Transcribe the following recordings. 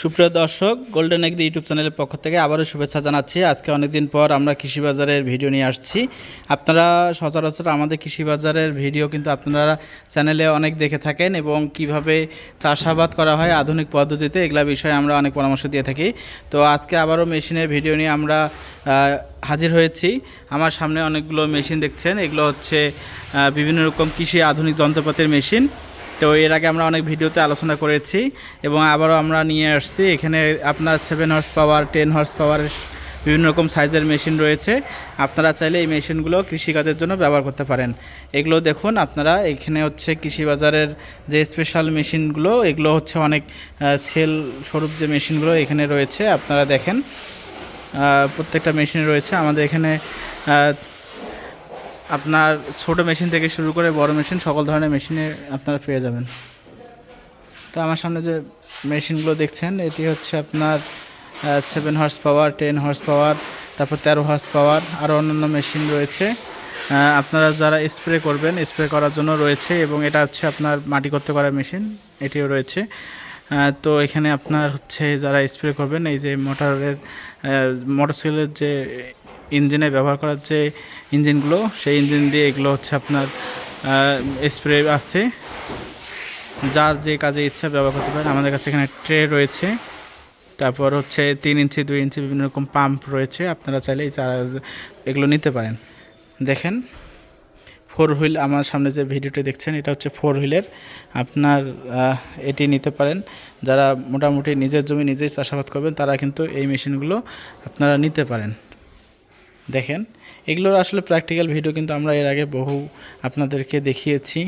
সুপ্রিয় দর্শক golden agri YouTube চ্যানেলের পক্ষ থেকে আবারও শুভেচ্ছা জানাচ্ছি। আজকে অনেকদিন পর আমরা কৃষি বাজারের ভিডিও নিয়ে আসছি। আপনারা সচরাচর আমাদের কৃষি বাজারের ভিডিও কিন্তু আপনারা চ্যানেলে অনেক দেখে থাকেন এবং কীভাবে চাষাবাদ করা হয়, আধুনিক পদ্ধতিতে এগুলা বিষয়ে আমরা অনেক পরামর্শ দিয়ে থাকি। তো আজকে আবারও মেশিনের ভিডিও নিয়ে আমরা হাজির হয়েছি। আমার সামনে অনেকগুলো মেশিন দেখছেন। এগুলো হচ্ছে বিভিন্ন রকম কৃষি আধুনিক যন্ত্রপাতির মেশিন। তো এর আগে আমরা অনেক ভিডিওতে আলোচনা করেছি এবং আবারও আমরা নিয়ে আসছি। এখানে আপনার seven horse power ten horse পাওয়ারের বিভিন্ন রকম সাইজের মেশিন রয়েছে। আপনারা চাইলে এই মেশিনগুলো কৃষিকাজের জন্য ব্যবহার করতে পারেন। এগুলো দেখুন, আপনারা এখানে হচ্ছে কৃষি বাজারের যে স্পেশাল মেশিনগুলো এগুলো হচ্ছে অনেক ছেল স্বরূপ যে মেশিনগুলো এখানে রয়েছে, আপনারা দেখেন। প্রত্যেকটা মেশিন রয়েছে। আমাদের এখানে আপনার ছোট মেশিন থেকে শুরু করে বড় মেশিন, সকল ধরনের মেশিনে আপনারা পেয়ে যাবেন। তো আমার সামনে যে মেশিনগুলো দেখছেন, এটি হচ্ছে আপনার seven horse power ten horse power তারপর তেরো হর্স পাওয়ার আরও অন্যান্য মেশিন রয়েছে। আপনারা যারা স্প্রে করবেন স্প্রে করার জন্য রয়েছে এবং এটা হচ্ছে আপনার মাটি করতে করার মেশিন, এটিও রয়েছে। তো এখানে আপনার হচ্ছে যারা স্প্রে করবেন, এই যে মোটরের মোটরসাইকেলের যে ইঞ্জিনে ব্যবহার করার যে ইঞ্জিনগুলো, সেই ইঞ্জিন দিয়ে এগুলো হচ্ছে আপনার স্প্রে আছে যার যে কাজে ইচ্ছা ব্যবহার করতে পারে আমাদের কাছে এখানে ট্রে রয়েছে। তারপর হচ্ছে তিন ইঞ্চি, দুই ইঞ্চি বিভিন্ন রকম পাম্প রয়েছে। আপনারা চাইলে এগুলো নিতে পারেন। দেখেন ফোর হুইল আমার সামনে যে ভিডিওটি দেখছেন, এটা হচ্ছে ফোর হুইলের আপনার এটি নিতে পারেন। যারা মোটামুটি নিজের জমি নিজেই চাষাবাদ করবেন, তারা কিন্তু এই মেশিনগুলো আপনারা নিতে পারেন। দেখেন। এগুলোর আসলে প্র্যাকটিক্যাল ভিডিও কিন্তু আমরা এর আগে বহু আপনাদেরকে দেখিয়েছি।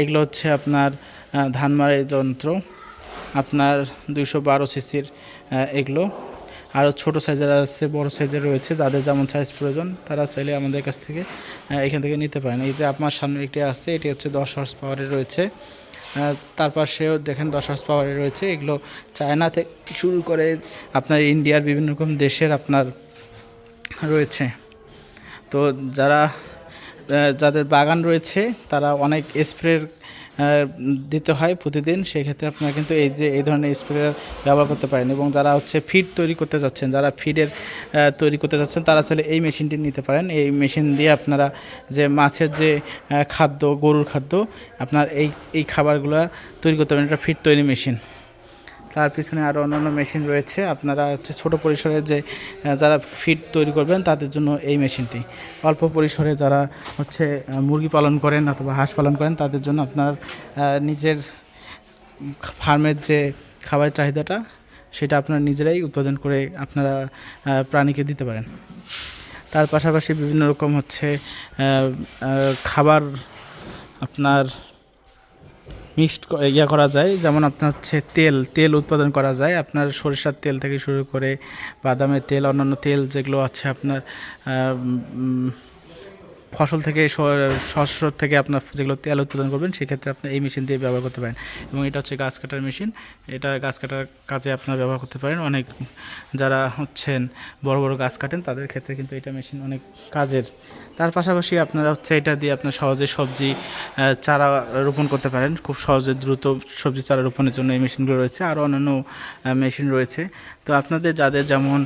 এগুলো হচ্ছে আপনার ধান মারাই যন্ত্র, আপনার দুইশো বারো সিসির এগুলো। আরও ছোটো সাইজের আছে, বড় সাইজের রয়েছে, যাদের যেমন সাইজ প্রয়োজন, তারা চাইলে আমাদের কাছ থেকে এখান থেকে নিতে পারেন। এই যে আপনার সামনে একটি আছে, এটি হচ্ছে দশ হর্স পাওয়ারে রয়েছে। তার পাশেও দেখেন দশ হর্স পাওয়ারে রয়েছে। এগুলো চায়না থেকে শুরু করে আপনার ইন্ডিয়ার বিভিন্ন রকম দেশের আপনার রয়েছে। তো যারা যাদের বাগান রয়েছে, তারা অনেক স্প্রে দিতে হয় প্রতিদিন। সেক্ষেত্রে আপনারা কিন্তু এই যে, এই ধরনের স্প্রে ব্যবহার করতে পারেন এবং যারা হচ্ছে ফিড তৈরি করতে যাচ্ছেন, যারা ফিডের তৈরি করতে যাচ্ছেন, তারা চাইলে এই মেশিনটি নিতে পারেন। এই মেশিন দিয়ে আপনারা যে মাছের যে খাদ্য, গরুর খাদ্য, আপনার এই এই খাবারগুলো তৈরি করতে পারেন। এটা ফিড তৈরি মেশিন। তার পিছনে আরও অন্যান্য মেশিন রয়েছে। আপনারা হচ্ছে ছোটো পরিসরে যে যারা ফিড তৈরি করবেন, তাদের জন্য এই মেশিনটি অল্প পরিসরে যারা হচ্ছে মুরগি পালন করেন অথবা হাঁস পালন করেন, তাদের জন্য আপনার নিজের ফার্মের যে খাবারের চাহিদাটা, সেটা আপনারা নিজেরাই উৎপাদন করে আপনারা প্রাণীকে দিতে পারেন। তার পাশাপাশি বিভিন্ন রকম হচ্ছে খাবার আপনার মিক্সড ইয়া করা যায়। যেমন আপনার হচ্ছে তেল তেল উৎপাদন করা যায়। আপনার সরিষার তেল থেকে শুরু করে বাদামের তেল, অন্যান্য তেল যেগুলো আছে আপনার ফসল থেকে শস্য থেকে আপনার যেগুলো তেল উৎপাদন করবেন, সেক্ষেত্রে আপনি এই মেশিন দিয়ে ব্যবহার করতে পারেন। এবং এটা হচ্ছে গাছ কাটার মেশিন। এটা গাছ কাটার কাজে আপনার ব্যবহার করতে পারেন। অনেক যারা হচ্ছেন, বড় বড় গাছ কাটেন, তাদের ক্ষেত্রে কিন্তু এটা মেশিন অনেক কাজের। তার পাশাপাশি আপনারা হচ্ছে এটা দিয়ে আপনার সহজে সবজি চারা রোপণ করতে পারেন। খুব সহজে দ্রুত সবজি চারা রোপণের জন্য এই মেশিনগুলো রয়েছে। আরও অন্যান্য মেশিন রয়েছে। তো আপনাদের যাদের যেমন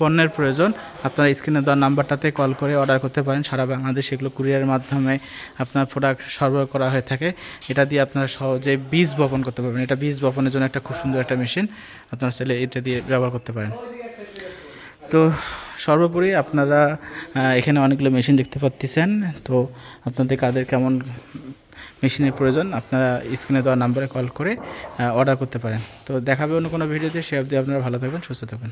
পণ্যের প্রয়োজন, আপনারা স্ক্রিনে দেওয়ার নাম্বারটাতে কল করে অর্ডার করতে পারেন। সারা বাংলাদেশ এগুলো কুরিয়ারের মাধ্যমে আপনার প্রোডাক্ট সরবরাহ করা হয়ে থাকে। এটা দিয়ে আপনারা সহজে বীজ বপন করতে পারবেন। এটা বীজ বপনের জন্য একটা খুব সুন্দর একটা মেশিন আপনারা চাইলে এটা দিয়ে ব্যবহার করতে পারেন। তো সর্বোপরি আপনারা এখানে অনেকগুলো মেশিন দেখতে পাচ্ছেন। তো আপনাদের কাদের কেমন মেশিনের প্রয়োজন, আপনারা স্ক্রিনে দেওয়া নাম্বারে কল করে অর্ডার করতে পারেন। তো দেখাবে অন্য কোনো ভিডিওতে সে অবধি আপনারা ভালো থাকবেন সুস্থ থাকবেন